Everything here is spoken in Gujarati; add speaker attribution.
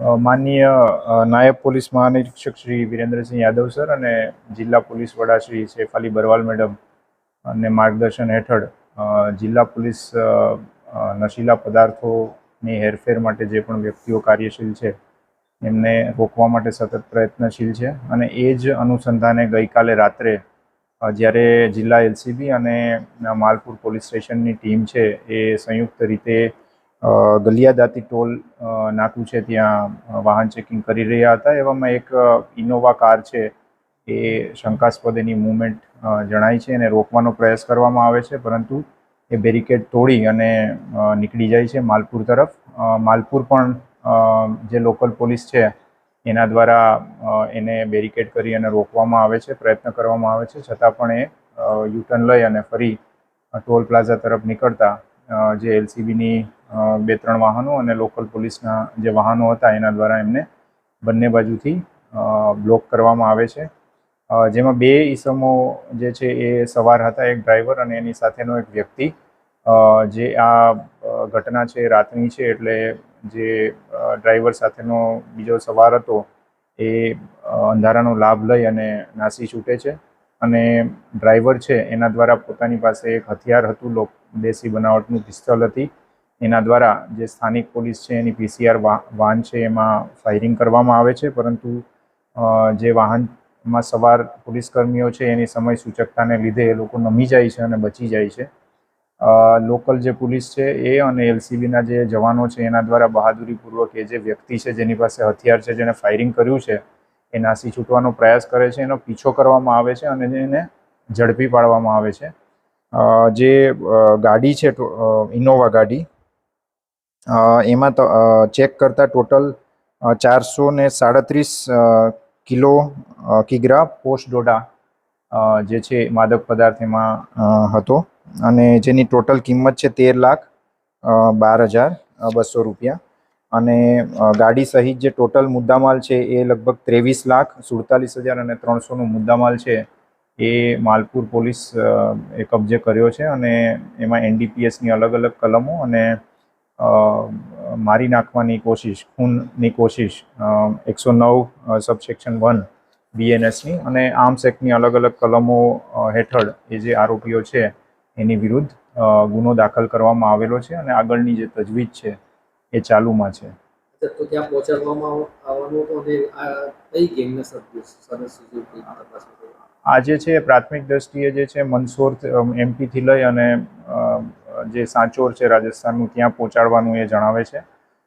Speaker 1: માનનીય નાયબ પોલીસ મહાનિરીક્ષક શ્રી વિરેન્દ્રસિંહ યાદવ સર અને જિલ્લા પોલીસ વડા શ્રી સૈફ અલી બરવાલ મેડમ અને માર્ગદર્શન હેઠળ જિલ્લા પોલીસ નશીલા પદાર્થોની હેરફેર માટે જે પણ વ્યક્તિઓ કાર્યશીલ છે, એમને રોકવા માટે સતત પ્રયત્નશીલ છે અને એ જ અનુસંધાને ગઈકાલે રાત્રે જ્યારે જિલ્લા એલસીબી અને માલપુર પોલીસ સ્ટેશનની ટીમ છે, એ સંયુક્ત રીતે ગલિયાદાતી ટોલ નાકું છે ત્યાં વાહન ચેકિંગ કરી રહ્યા હતા. એવામાં એક ઇનોવા કાર છે એ શંકાસ્પદ એની મુવમેન્ટ જણાય છે અને રોકવાનો પ્રયાસ કરવામાં આવે છે. પરંતુ એ બેરિકેડ તોડી અને નીકળી જાય છે માલપુર તરફ. માલપુર પણ જે લોકલ પોલીસ છે એના દ્વારા એને બેરિકેડ કરી અને રોકવામાં આવે છે, પ્રયત્ન કરવામાં આવે છે. છતાં પણ એ યુટર્ન લઈ અને ફરી ટોલ પ્લાઝા તરફ નીકળતા જે એલસીબીની બે ત્રણ વાહનો અને લોકલ પોલીસના જે વાહનો હતા, એના દ્વારા એમને બંને બાજુથી બ્લોક કરવામાં આવે છે. જેમાં બે ઈસમો જે છે એ સવાર હતા, એક ડ્રાઈવર અને એની સાથેનો એક વ્યક્તિ. જે આ ઘટના છે રાતની છે, એટલે જે ડ્રાઈવર સાથેનો બીજો સવાર હતો, એ અંધારાનો લાભ લઈ અને નાસી છૂટે છે. અને ડ્રાઈવર છે, એના દ્વારા પોતાની પાસે એક હથિયાર હતું, લોક દેશી બનાવટનું પિસ્તોલ હતી. એના દ્વારા જે સ્થાનિક પોલીસ છે, એની પીસીઆર વાહન છે, એમાં ફાયરિંગ કરવામાં આવે છે. પરંતુ જે વાહનમાં સવાર પોલીસ કર્મીઓ છે, એની સમય સૂચકતાને લીધે એ લોકો નમી જાય છે અને બચી જાય છે. લોકલ જે પોલીસ છે, એ અને એલસીબીના જે જવાનો છે, એના દ્વારા બહાદુરીપૂર્વક એ જે વ્યક્તિ છે, જેની પાસે હથિયાર છે, જેણે ફાયરિંગ કર્યું છે, એ નાસી છૂટવાનો પ્રયાસ કરે છે. એનો પીછો કરવામાં આવે છે અને એને ઝડપી પાડવામાં આવે છે. જે ગાડી છે ઇનોવા ગાડી એમાં તો ચેક કરતાં ટોટલ ચારસો ને સાડત્રીસ કિલો કિગ્રા પોસ્ટ ડોડા જે છે માદક પદાર્થ એમાં હતો. અને જેની ટોટલ કિંમત છે તેર લાખ બાર હજાર બસો રૂપિયા. અને ગાડી સહિત જે ટોટલ મુદ્દામાલ છે એ લગભગ ત્રેવીસ લાખ, સુડતાલીસ હજાર અને ત્રણસોનો મુદ્દામાલ છે એ માલપુર પોલીસ એ કબજે કર્યો છે અને એમાં એનડીપીએસની અલગ અલગ કલમો અને મારી નાખવાની કોશિશ, ખૂનની કોશિશ એકસો નવ સબસેક્શન વન બીએનએસની અને આર્મ્સ એક્ટની અલગ અલગ કલમો હેઠળ એ જે આરોપીઓ છે એની વિરુદ્ધ ગુનો દાખલ કરવામાં આવેલો છે અને આગળની જે તજવીજ છે એ ચાલુમાં છે.
Speaker 2: ત્યાં પહોંચાડવામાં આવ- આવવાનું કઈ ગેંગના સભ્યો
Speaker 1: આજે છે પ્રાથમિક દ્રષ્ટિએ જે છે મંદસોર એમપીથી લઈ અને જે સાંચોર છે રાજસ્થાનનું, ત્યાં પહોંચાડવાનું એ જણાવે છે.